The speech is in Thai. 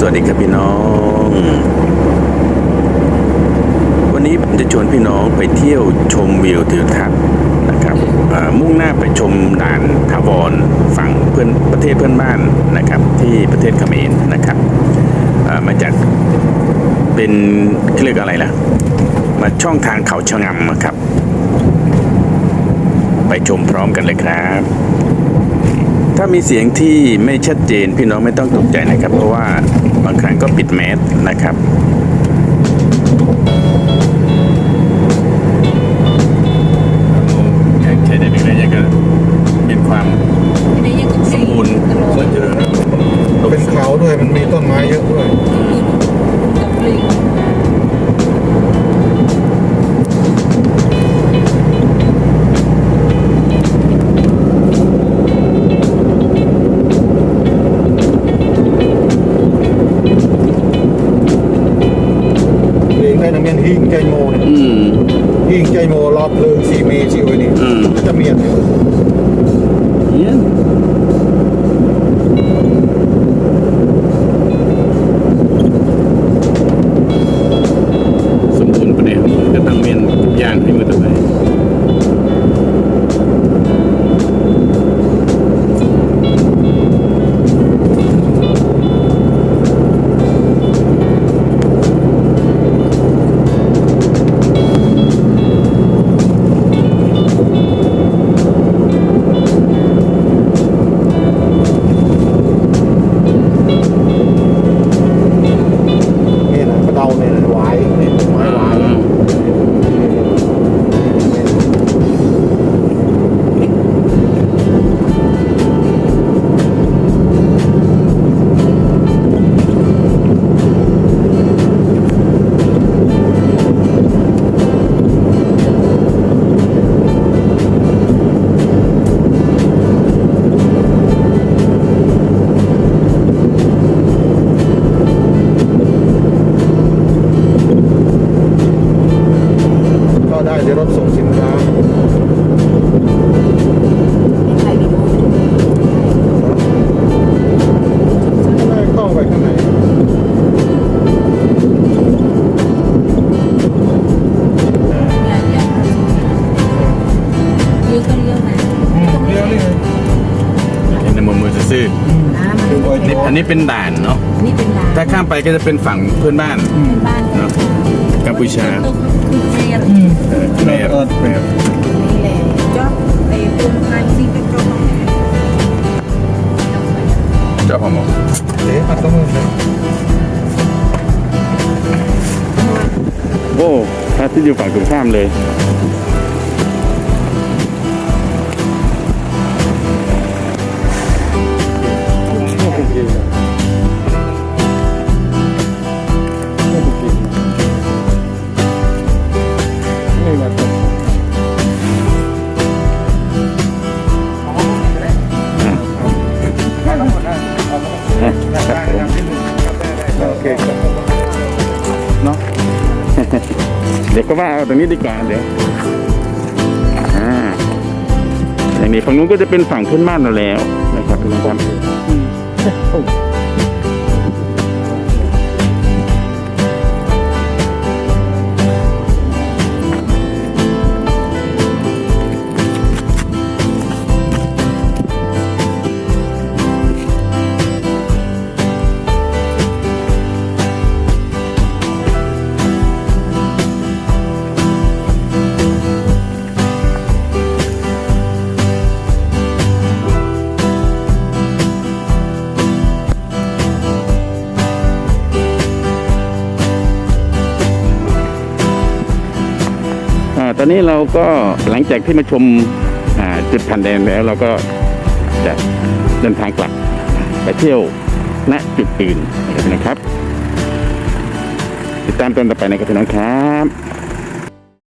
สวัสดีครับพี่น้อง วันนี้ผมจะชวนพี่น้องไปเที่ยวชมวิวทิวทัศน์นะครับมุ่งหน้าไปชมด่านทาวรฝั่งเพื่อนประเทศเพื่อนบ้านนะครับ ที่ประเทศเขมรนะครับมาจากเป็นเรียกอะไรล่ะ มาช่องทางเขาชะงำอะครับ ไปชมพร้อมกันเลยครับ มีเสียงที่ไม่ชัดเจนพี่น้องไม่ต้องตกใจนะครับ เพราะว่าบางครั้งก็ปิดแมสนะครับใช้ได้เป็นระยะก็มีความสมบูรณ์สมเจริญเป็นเขาด้วยมันมีต้นไม้เยอะด้วย เองได้น้ำเมียนหิ้งใจโมเนี่ยอืมหิ้งใจโมรอบเพลิงสี่เมตรสี่โอ้ยนี่อืมจะเมี อันนี้เป็นด่านเนาะนี่เป็นร้านถ้าข้ามไปก็จะเป็นฝั่งเพื่อนบ้านบ้านเนาะกัมพูชาตุ๊กคือเรียนอืมเออแม่เออแม่นี่แหละจ๊อบไอ้ปุ่มคานซีเป็นจ๊อบของเจ้าพ่อหมอเดี๋ยวอัดตัวมือเลยโอ้พระที่อยู่ฝั่งตรงข้ามเลย ดี๋ยวก็ว่าเอาตรงนี้ดีกว่าเดี๋ยวอ่าอย่างนี้ฝั่งนู้นก็จะเป็นฝั่งเพื่อนบ้านเราแล้วนะครับพี่น้องครับ ตอนนี้เราก็หลังจากที่มาชมาจุดผ่านแดนแล้วเราก็จะเดินทางกลับไปเที่ยวณจุดอื่นนะครับ ติดตามตอนต่อไปนะครับพี่น้องครับ